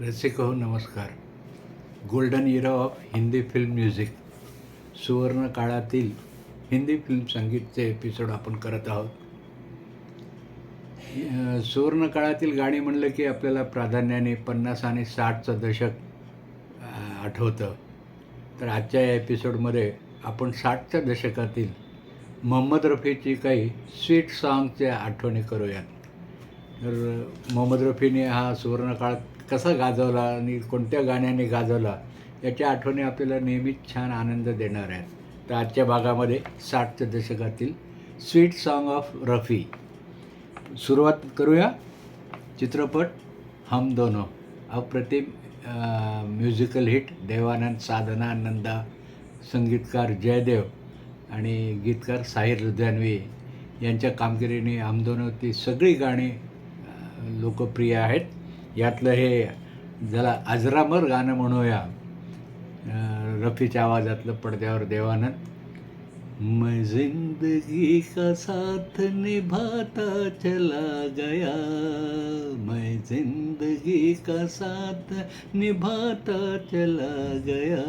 रसिक हो नमस्कार. Golden era of Hindi film music सुवर्ण काळातील हिंदी फिल्म संगीतचे एपिसोड आपण करत आहोत. सुवर्ण काळातील गाणी म्हणलं की आपल्याला प्राधान्याने पन्नास आणि साठचं दशक आठवतं. तर आजच्या या एपिसोडमध्ये आपण साठच्या दशकातील मोहम्मद रफीची काही स्वीट सॉंगच्या आठवणी करूयात. तर मोहम्मद रफीने हा सुवर्णकाळ कसा गाजवला आणि कोणत्या गाण्याने गाजवला याच्या आठवणी आपल्याला नेहमीच छान आनंद देणार आहेत. तर आजच्या भागामध्ये साठच्या दशकातील स्वीट सॉन्ग ऑफ रफी सुरुवात करूया. चित्रपट हम दोनो. अप्रतिम म्युझिकल हिट देवानंद साधना नंदा संगीतकार जयदेव आणि गीतकार साहिर लुधियानवी यांच्या कामगिरीने हम दोनो ती सगळी गाणी लोकप्रिय आहेत. यातलं हे ज्याला अजरामर गाणं म्हणूया. रफीच्या आवाजातलं पडद्यावर देवानंद मैं जिंदगी का साथ निभाता चला गया. मैं जिंदगी का साथ निभाता चला गया.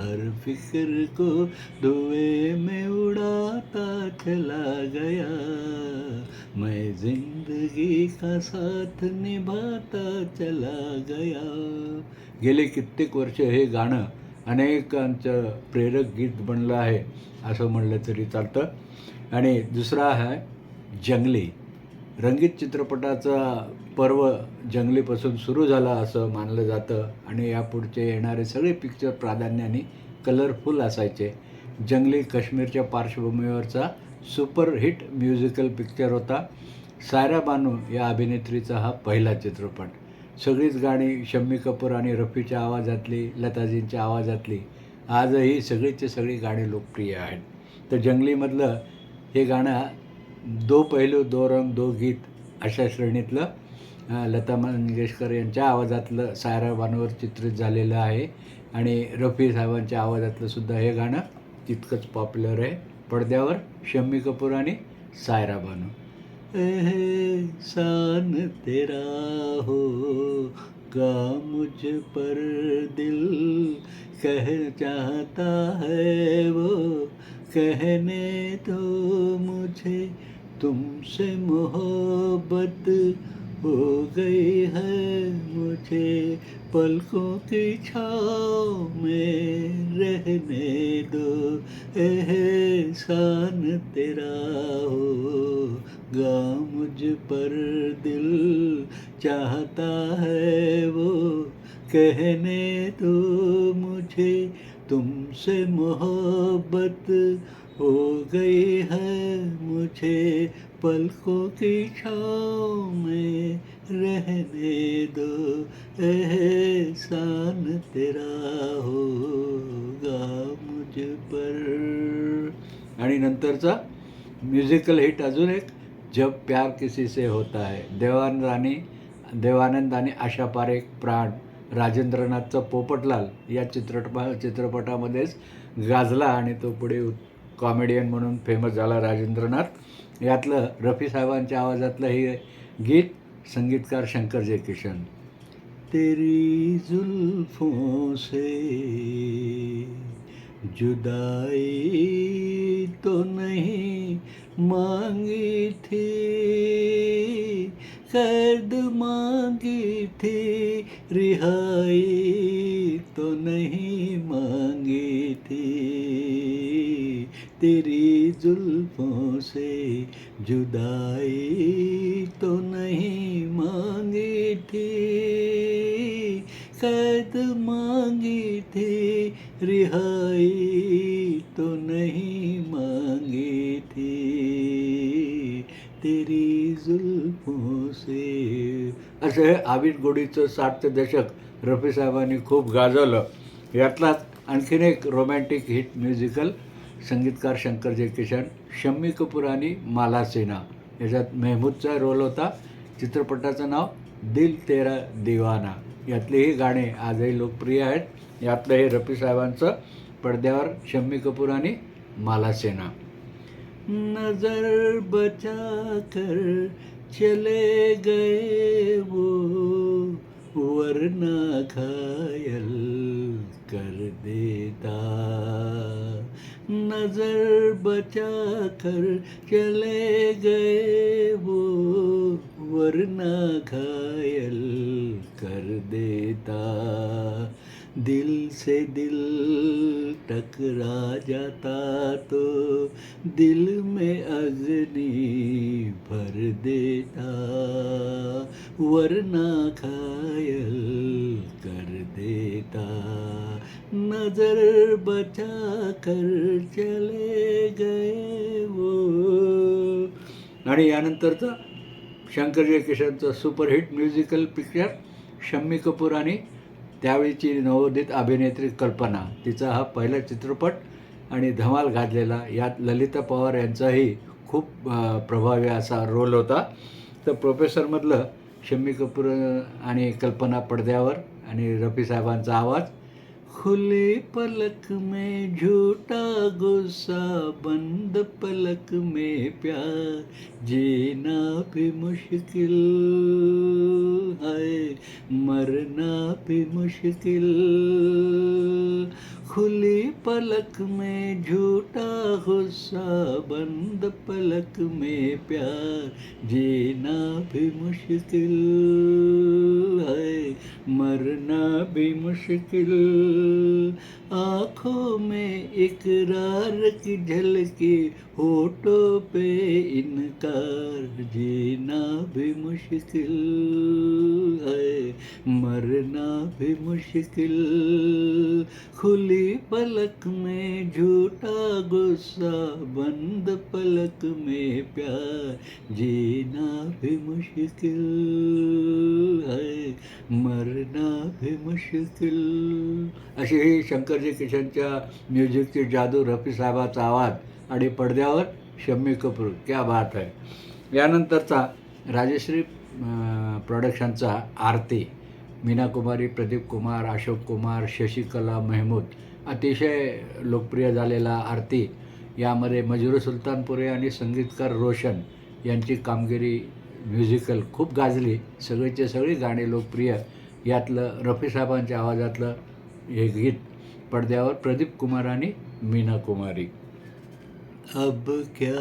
हर फिक्र को धुएं में उड़ाता चला गया. मैं जिंदगी का साथ निभाता चला गया। गेले कित्येक वर्ष हे गाणं अनेकांचं प्रेरक गीत बनलं आहे असं म्हणलं तरी चालतं. आणि दुसरा आहे जंगली. रंगीत चित्रपटाचा पर्व जंगलीपासून सुरू झाला असं मानलं जातं. आणि यापुढचे येणारे सगळे पिक्चर प्राधान्याने कलरफुल असायचे. जंगली काश्मीरच्या पार्श्वभूमीवरचा सुपरहिट म्युझिकल पिक्चर होता. सायरा बानू या अभिनेत्रीचा हा पहिला चित्रपट. सगळीच गाणी शम्मी कपूर आणि रफीच्या आवाजातली लताजींच्या आवाजातली. आजही सगळीची सगळी गाणी लोकप्रिय आहेत. तर जंगलीमधलं हे गाणं दो पहिलू दो रंग दो गीत अशा श्रेणीतलं लता मंगेशकर यांच्या आवाजातलं सायरा बानूवर चित्रित झालेलं आहे. आणि रफी साहेबांच्या आवाजातलं सुद्धा हे गाणं तितकंच पॉप्युलर आहे. पडद्यावर शम्मी कपूर आणि सायरा बानू एहसान तेरा हो का मुझ पर दिल कह चाहता है वो? कहने दो मुझे तुमसे मोहब्बत हो गई है मुझे पलकों की छाओ में। रहने दो। एहसान तेरा होगा मुझ पर दिल चाहता है वो। कहने दो मुझे तुमसे मोहब्बत हो गई है मुझे पलकों की छाँव में रहने दो। एहसान तेरा होगा मुझ पर। आणि नंतरचा म्युझिकल हिट अजून एक जब प्यार किसी से होता है। देवान आणि देवानंद आणि आशा पारेख प्राण राजेंद्रनाथचा पोपटलाल या चित्रपटा चित्रपटामध्येच गाजला आणि तो पुढे कॉमेडियन म्हणून फेमस झाला राजेंद्रनाथ. यातलं रफी साहेबांच्या आवाजातलं हे गीत संगीतकार शंकर जयकिशन तेरी जुल्फों से जुदाई तो नहीं मांगी थी कैद मांगी थी रिहाई तो नहीं मांगी तेरी जुल्फों से जुदाई तो नहीं मांगी थी कैद मांगी थी रिहाई तो नहीं मांगी थी। तेरी जुल्फों से असं हे आबिद गोडीचं साठचं दशक रफी साहेबांनी खूप गाजवलं. यातलाच आणखीन एक रोमॅन्टिक हिट म्युझिकल संगीतकार शंकर जयकिशन शम्मी कपूर आणि माला याच्यात मेहमूदचा रोल होता. चित्रपटाचं नाव दिल तेरा दिवाना. यातले ही गाणे आजही लोकप्रिय आहेत. यातलं हे रफी साहेबांचं पडद्यावर शम्मी कपूर आणि माला सिन्हा नजर बचा कर चले गए वो वरना घायल कर देता। नजर बचा कर चले गए वो वरना घायल कर देता। दिल से दिल टकरा जाता तो दिल में अग्नि भर देता वरना घायल कर देता। नजर बचा कर चले गए वो। आणि यानंतरचं शंकरजय किशनचं superhit musical picture Shammi Kapoor आणि त्यावेळीची नवोदित अभिनेत्री कल्पना तिचा हा पहिला चित्रपट आणि धमाल घातलेला यात ललिता पवार यांचाही खूप प्रभावी असा रोल होता. तर प्रोफेसरमधलं शम्मी कपूर आणि कल्पना पडद्यावर आणि रफी साहेबांचा आवाज खुले पलक में झूठा गुस्सा बंद पलक में प्यार जीना भी मुश्किल। है मरना भी मुश्किल खुली पलक में झूठा गुस्सा बंद पलक में प्यार जीना भी मुश्किल है मरना भी मुश्किल आँखों में इकरार की झलकी होठों पे इनकार जीना भी मुश्किल है। मरना भी मुश्किल। खुली पलक में झूठा गुस्सा बंद पलक में प्यार। जीना भी मुश्किल है। मरना भी मुश्किल। असे हे शंकरजी किशनच्या म्युझिकचे जादू रफी साहेबाचा आवाज आणि पडद्यावर शम्मी कपूर. क्या बात आहे यानंतरचा राजश्री प्रॉडक्शनचा आरती मीना कुमारी प्रदीप कुमार अशोक कुमार शशिकला मेहमूद अतिशय लोकप्रिय झालेला आरती. यामध्ये मजुर सुलतानपुरे आणि संगीतकार रोशन यांची कामगिरी म्युझिकल खूप गाजली. सगळीचे सगळी गाणी लोकप्रिय. यातलं रफी साहेबांच्या आवाजातलं हे गीत पडद्यावर प्रदीप कुमार आणि मीना कुमारी अब क्या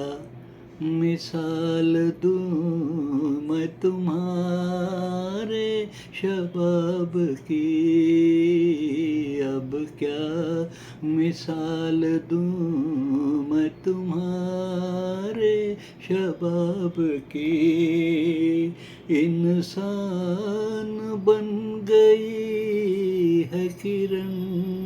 मिसाल दूँ मैं तुम्हारे शबाब की। अब क्या मिसाल दूँ मैं तुम्हारे शबाब की? इंसान बन गई है किरण।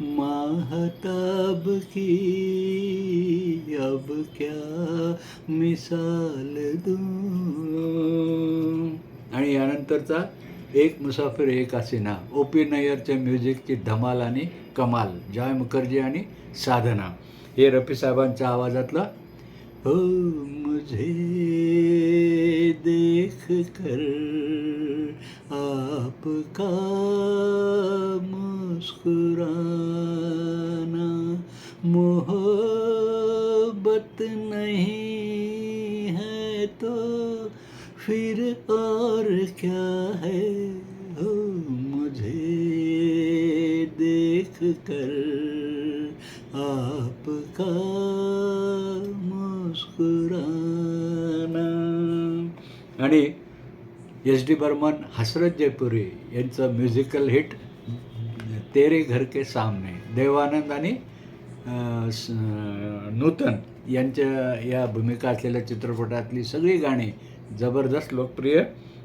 महताब की अब क्या मिसाल आणि यानंतरचा एक मुसाफिर एक हसीना ओ पी नय्यरच्या म्युझिकची धमाल आणि कमाल जॉय मुखर्जी आणि साधना. हे रफी साहेबांच्या आवाजातलं हो मुझे देख कर आपका मुस्कुराना मोहब्बत नहीं है तो फिर और क्या है हो मुझे देख कर आपका मुस्कुराना आणि एस डी बर्मन हसरत जयपुरी यांचं म्युझिकल हिट तेरे घर के सामने देवानंद आणि स- नूतन यांच्या या भूमिका असलेल्या चित्रपटातली सगळी गाणी जबरदस्त लोकप्रिय.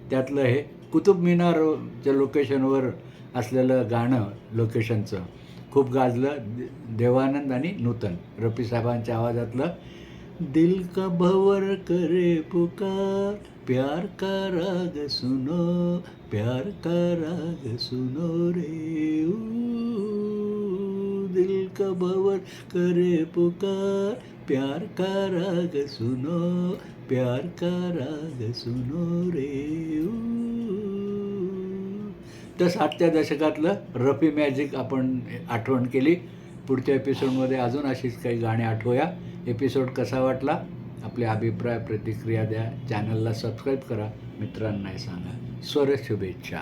त्यातलं हे कुतुब मिनारच्या लोकेशनवर असलेलं गाणं लोकेशनचं खूप गाजलं. दे- देवानंद आणि नूतन रफी साहेबांच्या आवाजातलं. दिल का भवर करे पुकार प्यार का राग सुनो प्यार का राग सुनो रे दिल का भवर करे पुकार प्यार का राग सुनो प्यार का राग सुनो रे तर साठच्या दशकातलं रफी मॅजिक आपण आठवण केली. पुढच्या एपिसोडमध्ये अजून अशीच काही गाणी आठवूया. एपिसोड कसा वाटला? आपले अभिप्राय प्रतिक्रिया द्या. चॅनलला सबस्क्राईब करा. मित्रांनाही सांगा. स्वर शुभेच्छा